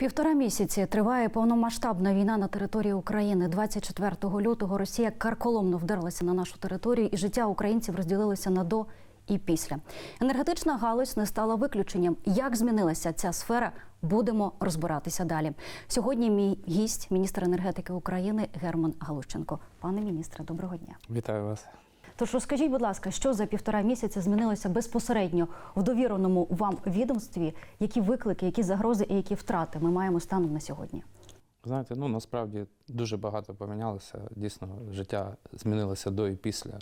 Півтора місяці триває повномасштабна війна на території України. 24 лютого Росія карколомно вдерлася на нашу територію, і життя українців розділилося на до і після. Енергетична галузь не стала виключенням. Як змінилася ця сфера? Будемо розбиратися далі. Сьогодні мій гість, міністр енергетики України Герман Галущенко. Пане міністре, доброго дня. Вітаю вас. Тож розкажіть, будь ласка, що за півтора місяця змінилося безпосередньо в довіреному вам відомстві? Які виклики, які загрози і які втрати ми маємо станом на сьогодні? Знаєте, ну насправді дуже багато помінялося. Дійсно, життя змінилося до і після.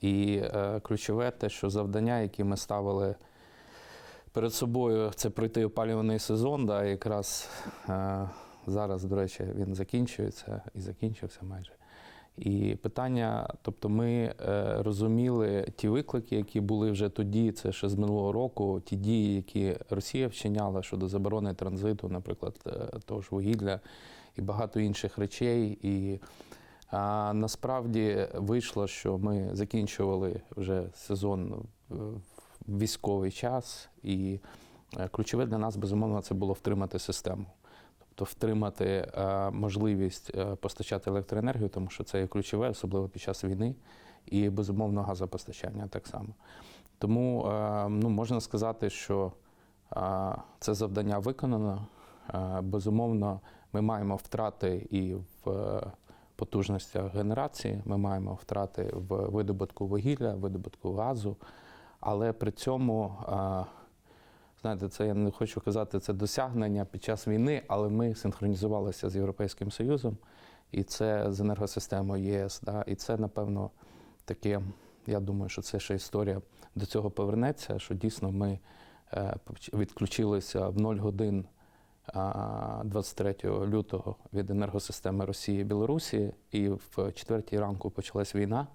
І е, ключове те, що завдання, які ми ставили перед собою, це пройти опалюваний сезон. Да, якраз е, зараз, до речі, він закінчується і закінчився майже. І питання, тобто ми е, розуміли ті виклики, які були вже тоді, це ще з минулого року, ті дії, які Росія вчиняла щодо заборони транзиту, наприклад, е, того ж вугілля і багато інших речей. І а, насправді вийшло, що ми закінчували вже сезон в в військовий час, і е, ключове для нас, безумовно, це було втримати систему. Тобто втримати е, можливість е, постачати електроенергію, тому що це є ключове, особливо під час війни, і безумовно газопостачання так само. Тому е, ну, можна сказати, що це завдання виконано. Безумовно, ми маємо втрати і в потужностях генерації, ми маємо втрати в видобутку вугілля, видобутку газу, але при цьому. Знаєте, це я не хочу казати, це досягнення під час війни, але ми синхронізувалися з Європейським Союзом, і це з енергосистемою ЄС. Да, і це, напевно, таке, я думаю, що це ще історія до цього повернеться, що дійсно ми е, відключилися в 0 годин 23 лютого від енергосистеми Росії і Білорусі, і в четвертій ранку почалась війна.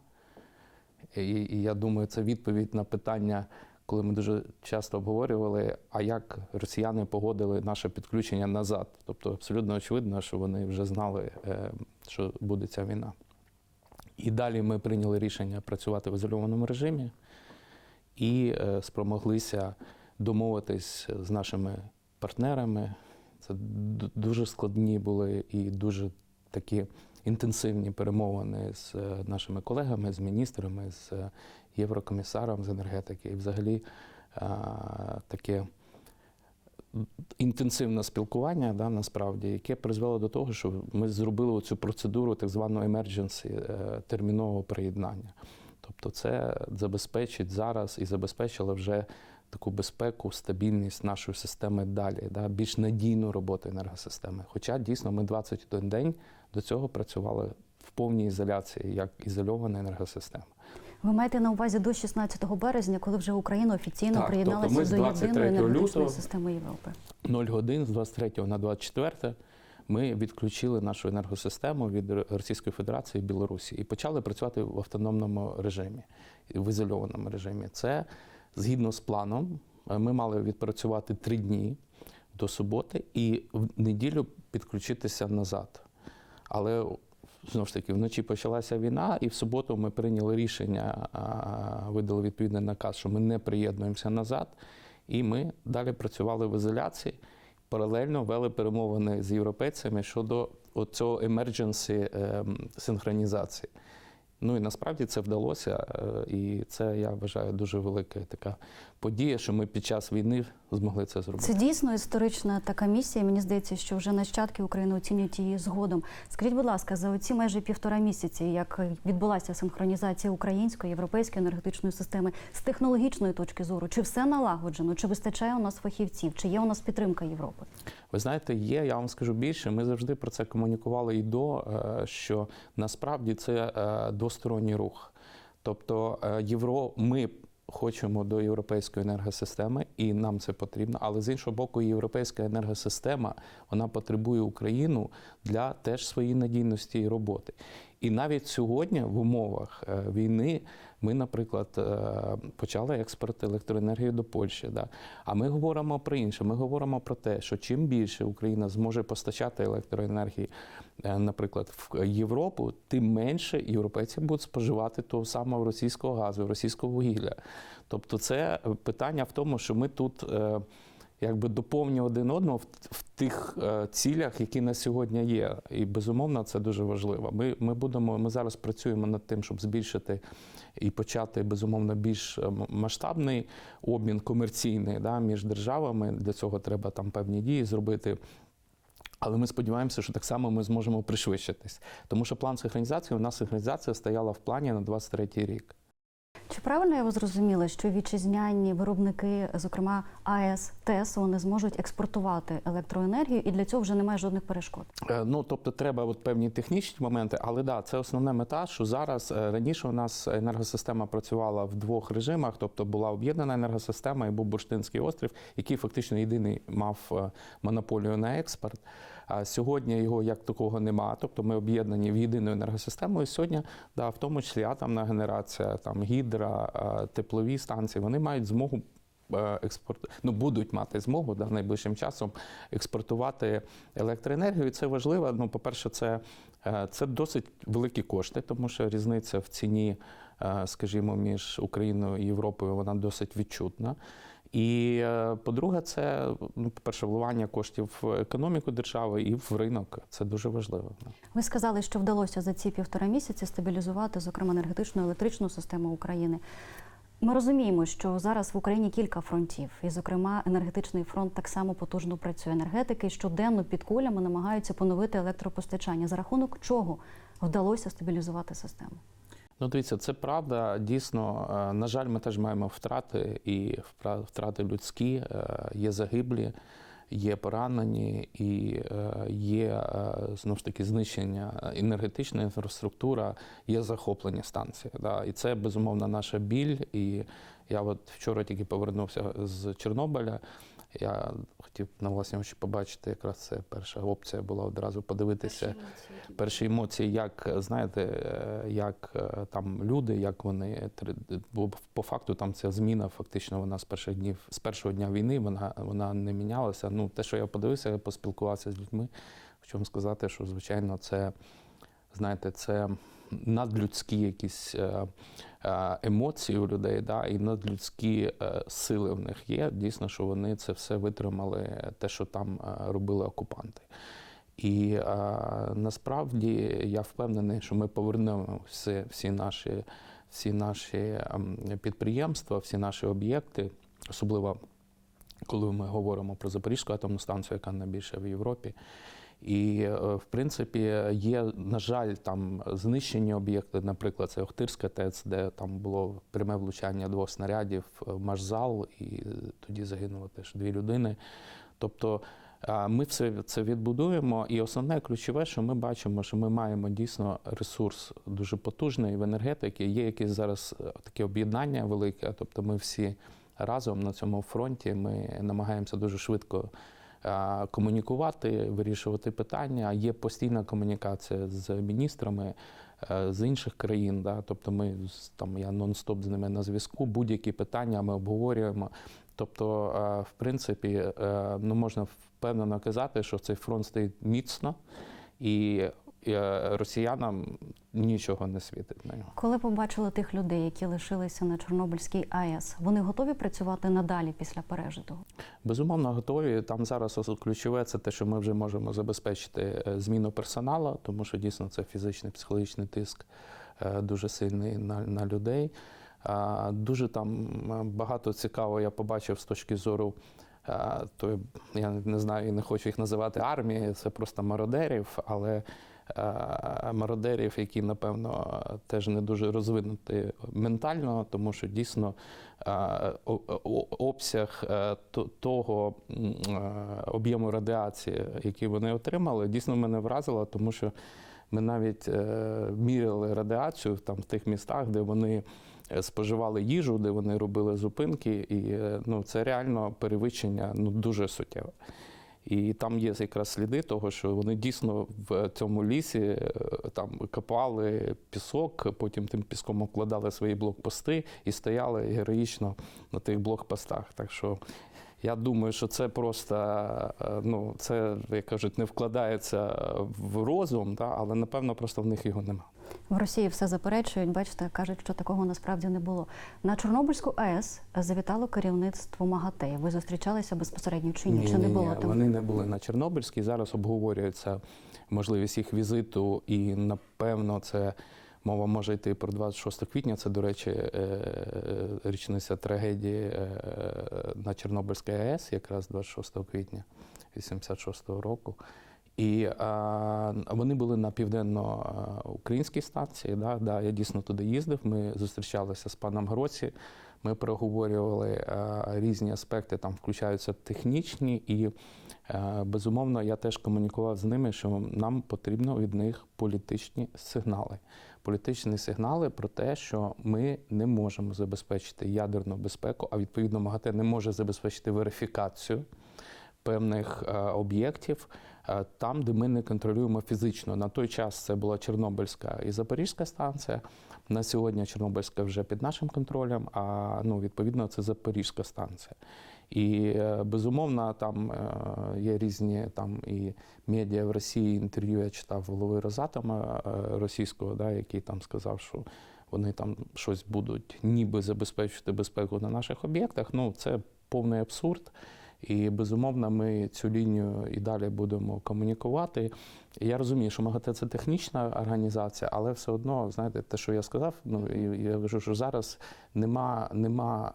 І, і я думаю, це відповідь на питання, коли ми дуже часто обговорювали, а як росіяни погодили наше підключення назад. Тобто абсолютно очевидно, що вони вже знали, е, що буде ця війна. І далі ми прийняли рішення працювати в ізольованому режимі і е, спромоглися домовитись з нашими партнерами. Це дуже складні були і дуже такі інтенсивні перемовини з е, нашими колегами, з міністрами, з е, єврокомісаром з енергетики. І взагалі е, таке інтенсивне спілкування, да, насправді, яке призвело до того, що ми зробили цю процедуру так званого emergency, е, термінового приєднання. Тобто це забезпечить зараз і забезпечило вже таку безпеку, стабільність нашої системи далі, да, більш надійну роботу енергосистеми. Хоча дійсно ми 21 день до цього працювали в повній ізоляції, як ізольована енергосистема. Ви маєте на увазі до 16 березня, коли вже Україна офіційно Так, приєдналася тобто до єдиної енергетичної системи Європи. 0 годин з 23 на 24 ми відключили нашу енергосистему від Російської Федерації і Білорусі і почали працювати в автономному режимі, в ізольованому режимі. Це згідно з планом. Ми мали відпрацювати три дні до суботи і в неділю підключитися назад. Але знову ж таки вночі почалася війна, і в суботу ми прийняли рішення, видали відповідний наказ, що ми не приєднуємося назад. І ми далі працювали в ізоляції. Паралельно вели перемовини з європейцями щодо цього emergency ем, синхронізації. Ну і насправді це вдалося, е, і це я вважаю дуже велика така подія, що ми під час війни змогли це зробити. Це дійсно історична така місія. Мені здається, що вже нащадки України оцінюють її згодом. Скажіть, будь ласка, за оці майже півтора місяці, як відбулася синхронізація української європейської енергетичної системи з технологічної точки зору, чи все налагоджено, чи вистачає у нас фахівців, чи є у нас підтримка Європи? Ви знаєте, є, я вам скажу більше. Ми завжди про це комунікували і до, е, що насправді це е, двосторонній рух. Тобто, е, євро, ми хочемо до європейської енергосистеми, і нам це потрібно. Але з іншого боку, європейська енергосистема вона потребує Україну для теж своєї надійності і роботи. І навіть сьогодні, в умовах е, війни, ми, наприклад, е, почали експорт електроенергії до Польщі. Да? А ми говоримо про інше. Ми говоримо про те, що чим більше Україна зможе постачати електроенергії, е, наприклад, в Європу, тим менше європейці будуть споживати того самого російського газу, російського вугілля. Тобто, це питання в тому, що ми тут. Якби доповнює один одного в, в тих е, цілях, які на сьогодні є. І безумовно це дуже важливо. Ми, ми будемо, ми зараз працюємо над тим, щоб збільшити і почати безумовно більш е, масштабний обмін комерційний да, між державами. Для цього треба там певні дії зробити. Але ми сподіваємося, що так само ми зможемо пришвидшитись. Тому що план синхронізації, у нас синхронізація стояла в плані на 23 рік. Чи правильно я вас зрозуміла, що вітчизняні виробники, зокрема АЕС, ТЕС, вони зможуть експортувати електроенергію, і для цього вже немає жодних перешкод? Е, Ну, тобто, треба от певні технічні моменти, але да, це основна мета, що зараз е, раніше у нас енергосистема працювала в двох режимах, тобто була об'єднана енергосистема і був Бурштинський острів, який фактично єдиний мав е, монополію на експорт. Сьогодні його як такого нема. Тобто ми об'єднані в єдину енергосистему. І сьогодні, да, в тому числі атомна генерація, там гідра, е, теплові станції, вони мають змогу е, експорт, ну будуть мати змогу да, найближчим часом експортувати електроенергію. І це важливо. Ну, по-перше, це, е, це досить великі кошти, тому що різниця в ціні, скажімо, між Україною і Європою вона досить відчутна. І е, по-друге, це ну, по-перше, вливання коштів в економіку держави і в ринок. Це дуже важливо. Ви сказали, що вдалося за ці півтора місяці стабілізувати, зокрема, енергетичну електричну систему України. Ми розуміємо, що зараз в Україні кілька фронтів, і, зокрема, енергетичний фронт так само потужно працює. Енергетики щоденно під кулями намагаються поновити електропостачання. За рахунок чого вдалося стабілізувати систему? Ну, дивіться, це правда. Дійсно, е, на жаль, ми теж маємо втрати і втрати людські, е, є загиблі, є поранені і е, є знову ж таки знищення енергетична інфраструктура, є захоплення станції. Да. І це безумовно наша біль. І я от вчора тільки повернувся з Чорнобиля. Я хотів на власні очі побачити, якраз це перша опція була одразу подивитися перші емоції, як знаєте, е, як е, там люди, як вони бо по факту там ця зміна, фактично, вона з перших днів, з першого дня війни, вона вона не мінялася. Ну, те, що я подивився, я поспілкувався з людьми. Хочу вам сказати, що звичайно, це знаєте, це надлюдські якісь е, е, емоції у людей, да, і надлюдські е, сили в них є. Дійсно, що вони це все витримали, те, що там робили окупанти. І насправді я впевнений, що ми повернемо всі, всі наші, всі наші ем, підприємства, всі наші об'єкти, особливо коли ми говоримо про Запорізьку атомну станцію, яка найбільша в Європі. І, е, в принципі, є, на жаль, там знищені об'єкти, наприклад, це Охтирська ТЕЦ, де там було пряме влучання двох снарядів в машзал, і тоді загинуло теж дві людини. Тобто ми все це відбудуємо, і основне ключове, що ми бачимо, що ми маємо дійсно ресурс дуже потужний в енергетиці. Є якесь зараз е, таке об'єднання велике, тобто ми всі разом на цьому фронті ми намагаємося дуже швидко комунікувати, вирішувати питання. Є постійна комунікація з міністрами е, з інших країн. Да? Тобто ми там я нон-стоп з ними на зв'язку. Будь-які питання ми обговорюємо. Тобто, е, в принципі, е, ну можна впевнено казати, що цей фронт стоїть міцно, і е, росіянам нічого не світить на нього. Коли побачили тих людей, які лишилися на Чорнобильській АЕС, вони готові працювати надалі після пережитого? Безумовно, готові. Там зараз ключове це те, що ми вже можемо забезпечити е, зміну персоналу, тому що дійсно це фізичний психологічний тиск е, дуже сильний на, на людей. Дуже там е, багато цікаво я побачив з точки зору. е, То я не знаю і не хочу їх називати армією, це просто мародерів, але е, мародерів, які напевно теж не дуже розвинуті ментально, тому що дійсно е, обсяг е, того е, об'єму радіації, який вони отримали, дійсно мене вразило, тому що ми навіть е, міряли радіацію там в тих містах, де вони е, споживали їжу, де вони робили зупинки, і е, ну, це реально перевищення ну, дуже суттєве. І там є якраз сліди того, що вони дійсно в цьому лісі е, там копали пісок, потім тим піском обкладали свої блокпости і стояли героїчно на тих блокпостах. Так що Я думаю, що це просто, е, ну, це, як кажуть, не вкладається в розум, да, але напевно просто в них його нема. В Росії все заперечують. Бачите, кажуть, що такого насправді не було. На Чорнобильську АЕС завітало керівництво МАГАТЕ. Ви зустрічалися безпосередньо чи ні? чи не було там? Вони не були на Чорнобильській. Зараз обговорюється можливість їх візиту, і напевно це мова може йти про 26 квітня. Це, до речі, е, е, річниця трагедії е, на Чорнобильській АЕС, якраз 26 квітня 86-го року. І а, вони були на південно-українській станції. Да, да, я дійсно туди їздив. Ми зустрічалися з паном Гроці. Ми проговорювали а, різні аспекти, там включаються технічні, і а, безумовно я теж комунікував з ними, що нам потрібно від них політичні сигнали. Політичні сигнали про те, що ми не можемо забезпечити ядерну безпеку, а відповідно МАГАТЕ не може забезпечити верифікацію певних е, об'єктів е, там, де ми не контролюємо фізично. На той час це була Чорнобильська і Запорізька станція. На сьогодні Чорнобильська вже під нашим контролем, а ну, відповідно це Запорізька станція. І е, безумовно, там е, є різні там і медіа в Росії. Інтерв'ю я читав голови Росатома е, російського, да, який там сказав, що вони там щось будуть ніби забезпечити безпеку на наших об'єктах. Ну це повний абсурд. І безумовно, ми цю лінію і далі будемо комунікувати. Я розумію, що МАГАТЕ це технічна організація, але все одно, знаєте, те, що я сказав, ну і я кажу, що зараз нема, нема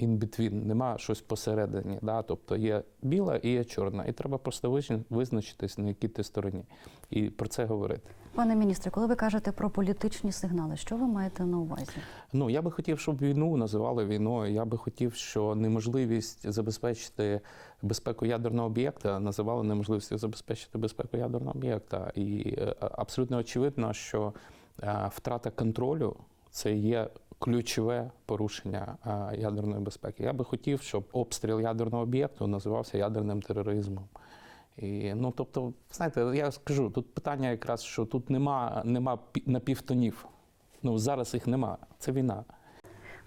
in between, нема щось посередині. Да? Тобто є біла і є чорна. І треба просто визна- визначитись, на якій ти стороні. І про це говорити. Пане міністре, коли ви кажете про політичні сигнали, що ви маєте на увазі? Ну я би хотів, щоб війну називали війною. Я би хотів, що неможливість забезпечити безпеку ядерного об'єкта називали неможливістю забезпечити безпеку ядерного об'єкта. І е, абсолютно очевидно, що е, втрата контролю це є. Ключове порушення е, ядерної безпеки. Я би хотів, щоб обстріл ядерного об'єкту називався ядерним тероризмом. І, ну, тобто, знаєте, я скажу, тут питання якраз, що тут нема, нема пі- напівтонів. Ну, зараз їх нема. Це війна.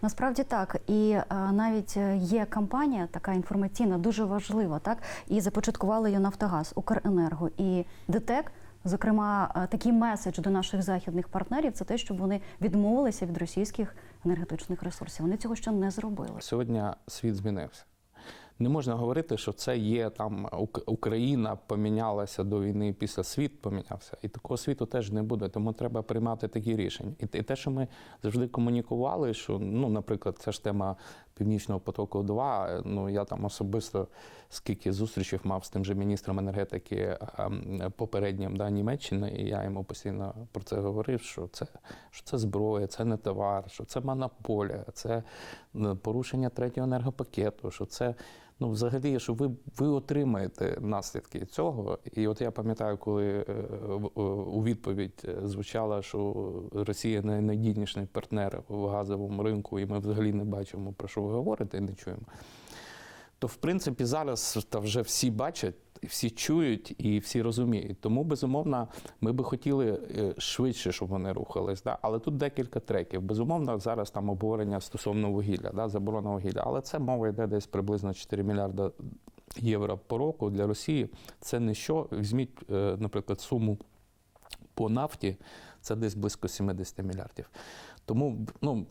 Насправді так, і е, навіть е, є кампанія, така інформаційна, дуже важлива, так і започаткували її Нафтогаз, Укренерго і ДТЕК. Зокрема, е, такий меседж до наших західних партнерів це те, щоб вони відмовилися від російських енергетичних ресурсів. Вони цього ще не зробили. Сьогодні світ змінився. Не можна говорити, що це є там Ук- Україна помінялася до війни, після світ помінявся. І такого світу теж не буде. Тому треба приймати такі рішення. І, те, що ми завжди комунікували, що ну, наприклад, це ж тема Північного потоку 2 Ну я там особисто скільки зустрічей мав з тим же міністром енергетики ем, попереднім да, Німеччини, і я йому постійно про це говорив, що це, що це зброя, це не товар, що це монополія, це порушення третього енергопакету, що це ну, взагалі, що ви, ви отримаєте наслідки цього. І от я пам'ятаю, коли е, е, у відповідь е, звучало, що Росія найнадійніший партнер в газовому ринку, і ми взагалі не бачимо, про що ви говорите, і не чуємо. То, в принципі, зараз та вже всі бачать, всі чують і всі розуміють. Тому, безумовно, ми би хотіли е, швидше, щоб вони рухались. Да? Але тут декілька треків. Безумовно, зараз там обговорення стосовно вугілля, да? заборона вугілля. Але це мова йде десь приблизно 4 мільярда євро по року для Росії. Це не що. Візьміть, е, наприклад, суму по нафті, це десь близько 70 мільярдів. Тому, ну,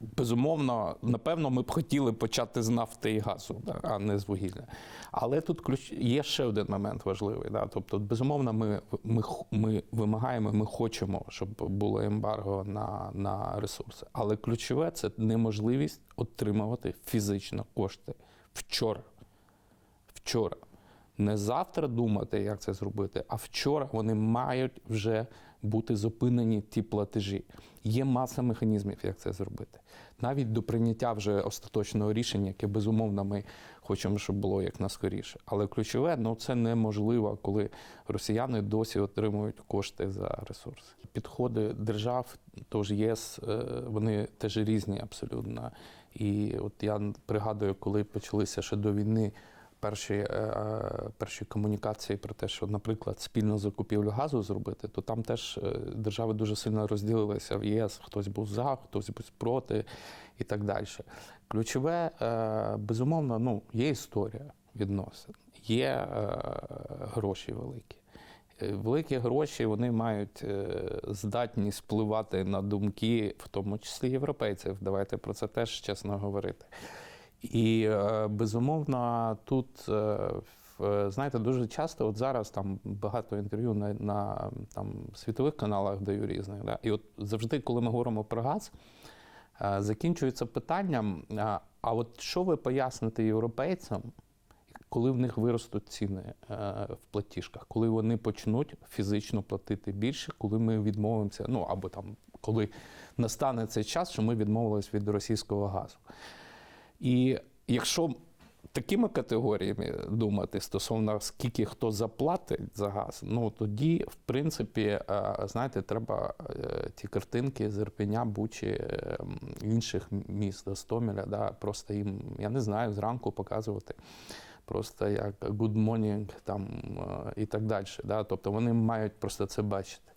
безумовно, напевно, ми б хотіли почати з нафти і газу, да, а не з вугілля. Але тут ключ є ще один момент важливий. Да? Тобто, безумовно, ми, ми, ми вимагаємо, ми хочемо, щоб було ембарго на, на ресурси. Але ключове це неможливість отримувати фізично кошти вчора. Вчора. Не завтра думати, як це зробити, а вчора вони мають вже бути зупинені ті платежі. Є маса механізмів, як це зробити. Навіть до прийняття вже остаточного рішення, яке безумовно ми хочемо, щоб було як наскоріше. Але ключове, ну це неможливо, коли росіяни досі отримують кошти за ресурси. Підходи держав, тож ЄС, е, вони теж різні абсолютно. І от я пригадую, коли почалися ще до війни перші, е, перші комунікації про те, що, наприклад, спільну закупівлю газу зробити, то там теж е, держави дуже сильно розділилися в ЄС. Хтось був за, хтось був проти і так далі. Ключове, е, безумовно, ну, є історія відносин, є е, гроші великі. Е, Великі гроші вони мають е, здатність впливати на думки, в тому числі європейців. Давайте про це теж чесно говорити. І е, безумовно, тут е, знаєте, дуже часто, от зараз там багато інтерв'ю на, на там, світових каналах даю різних. Да? І от завжди, коли ми говоримо про газ, е, закінчується питанням: а, от що ви поясните європейцям, коли в них виростуть ціни в платіжках, коли вони почнуть фізично платити більше, коли ми відмовимося, ну або там коли настане цей час, що ми відмовились від російського газу. І якщо такими категоріями думати стосовно скільки хто заплатить за газ, ну тоді, в принципі, е, знаєте, треба е, ті картинки з Ірпеня, Бучі, е, інших міст Гостомеля, да, просто їм, я не знаю, зранку показувати. Просто як good morning там і так далі. Да? Тобто вони мають просто це бачити.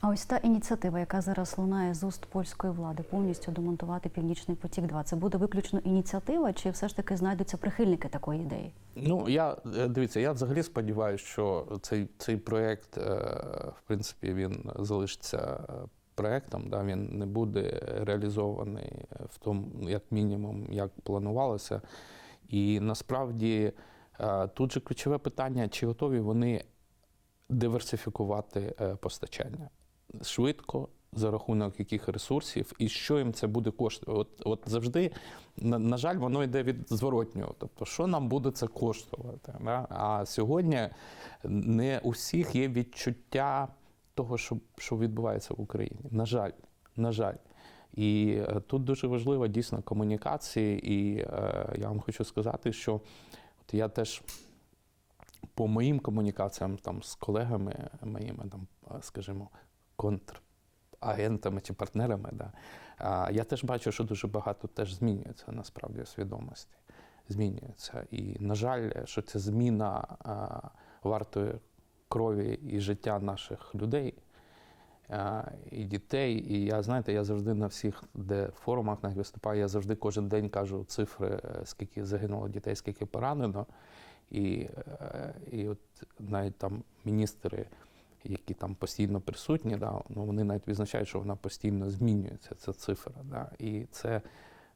А ось та ініціатива, яка зараз лунає з уст польської влади, повністю демонтувати Північний потік 2 це буде виключно ініціатива, чи все ж таки знайдуться прихильники такої ідеї? Ну я е, дивіться, я взагалі сподіваюся, що цей, цей проєкт, е, в принципі, він залишиться е, проєктом, да, він не буде реалізований в тому, як мінімум, як планувалося. І насправді тут же ключове питання, чи готові вони диверсифікувати постачання швидко, за рахунок яких ресурсів, і що їм це буде коштувати. От, от завжди, на, на жаль, воно йде від зворотнього. Тобто, що нам буде це коштувати? Да? А сьогодні не у всіх є відчуття того, що, що відбувається в Україні. На жаль, на жаль. І е, тут дуже важлива дійсно комунікації, і е, я вам хочу сказати, що от я теж по моїм комунікаціям там з колегами моїми, там, е, скажімо, контрагентами чи партнерами, да, а, я теж бачу, що дуже багато теж змінюється насправді свідомості. Змінюється. І, на жаль, що ця зміна а, вартує крові і життя наших людей. І дітей, і я знаєте, я завжди на всіх, де форумах навіть виступаю, я завжди кожен день кажу цифри, е, скільки загинуло дітей, скільки поранено. І, е, і от навіть там міністри, які там постійно присутні, да, ну, вони навіть відзначають, що вона постійно змінюється, ця цифра. Да. І це,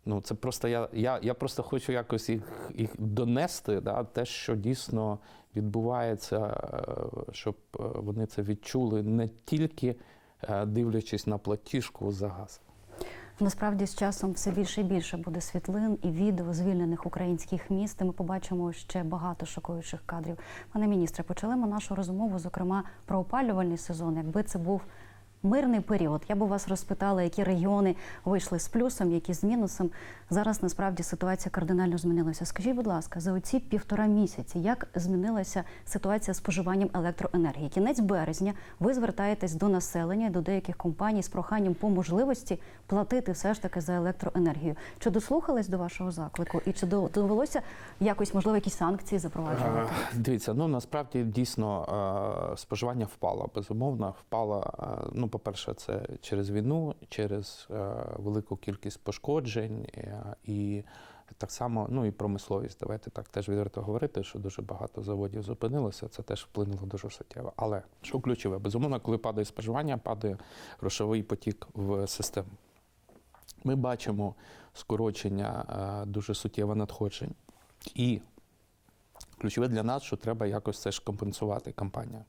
ну, це просто я, я, я просто хочу якось їх, їх донести, да, те, що дійсно відбувається, е, щоб е, вони це відчули не тільки е, дивлячись на платіжку за газ. Насправді з часом все більше і більше буде світлин і відео звільнених українських міст. І ми побачимо ще багато шокуючих кадрів. Пане міністре, почали ми нашу розмову, зокрема про опалювальний сезон. Якби це був мирний період, я б у вас розпитала, які регіони вийшли з плюсом, які з мінусом. Зараз насправді ситуація кардинально змінилася. Скажіть, будь ласка, за оці півтора місяці, як змінилася ситуація з споживанням електроенергії? Кінець березня ви звертаєтесь до населення, до деяких компаній з проханням по можливості платити все ж таки за електроенергію. Чи дослухались до вашого заклику, і чи довелося якось можливо якісь санкції запроваджувати? Е, Дивіться, ну насправді дійсно е, споживання впало. Безумовно, впало. е, Ну, по-перше, це через війну, через е, велику кількість пошкоджень е, і так само, ну і промисловість. Давайте так теж відверто говорити, що дуже багато заводів зупинилося. Це теж вплинуло дуже суттєво. Але що ключове? Безумовно, коли падає споживання, падає грошовий потік в систему. Ми бачимо скорочення е, дуже суттєве надходжень. І ключове для нас, що треба якось це ж компенсувати компаніям.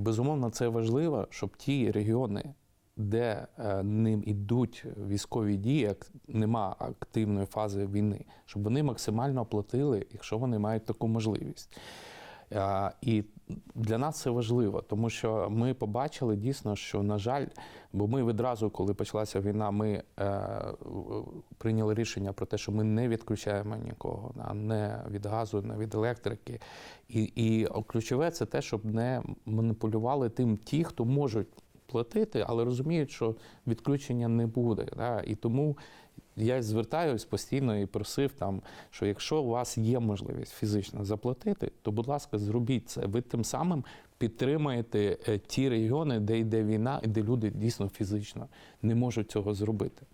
Безумовно, це важливо, щоб ті регіони, де е, ним ідуть військові дії, як нема активної фази війни, щоб вони максимально платили, якщо вони мають таку можливість. Е, І для нас це важливо, тому що ми побачили дійсно, що на жаль, бо ми відразу, коли почалася війна, ми е, прийняли рішення про те, що ми не відключаємо нікого, а не від газу, не від електрики. І, і ключове це те, щоб не маніпулювали тим ті, хто можуть платити, але розуміють, що відключення не буде. Да? І тому я звертаюсь постійно і просив там, що якщо у вас є можливість фізично заплатити, то будь ласка, зробіть це. Ви тим самим підтримаєте е, ті регіони, де йде війна, і де люди дійсно фізично не можуть цього зробити.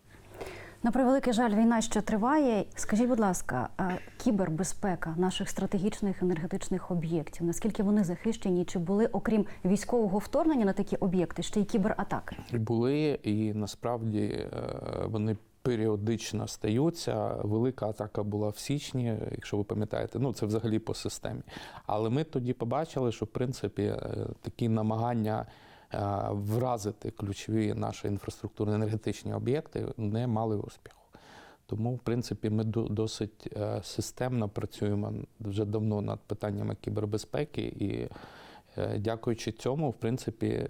На превеликий жаль, війна ще триває. Скажіть, будь ласка, кібербезпека наших стратегічних енергетичних об'єктів, наскільки вони захищені? Чи були, окрім військового вторгнення на такі об'єкти, ще й кібератаки? Були і насправді е, вони періодично стаються. Велика атака була в січні, якщо ви пам'ятаєте, ну це взагалі по системі. Але ми тоді побачили, що в принципі е, такі намагання вразити ключові наші інфраструктурно-енергетичні об'єкти не мали успіху. Тому, в принципі, ми до- досить е, системно працюємо вже давно над питаннями кібербезпеки, і е, дякуючи цьому, в принципі, е,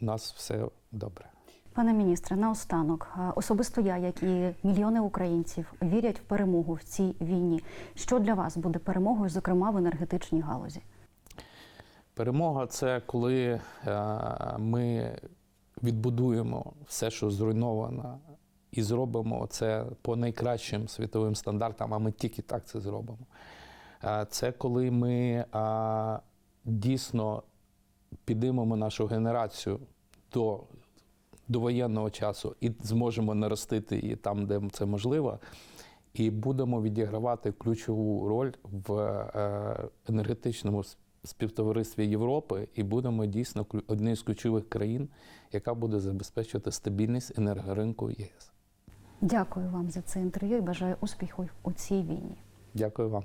в нас все добре. Пане міністре, наостанок, особисто я, як і мільйони українців, вірять в перемогу в цій війні. Що для вас буде перемогою, зокрема в енергетичній галузі? Перемога це коли е, ми відбудуємо все, що зруйновано, і зробимо це по найкращим світовим стандартам, а ми тільки так це зробимо. Е, Це коли ми е, дійсно підіймемо нашу генерацію до, до воєнного часу і зможемо наростити її там, де це можливо. І будемо відігравати ключову роль в енергетичному співтоваристві Європи, і будемо дійсно однією з ключових країн, яка буде забезпечувати стабільність енергоринку ЄС. Дякую вам за це інтерв'ю і бажаю успіху у цій війні. Дякую вам.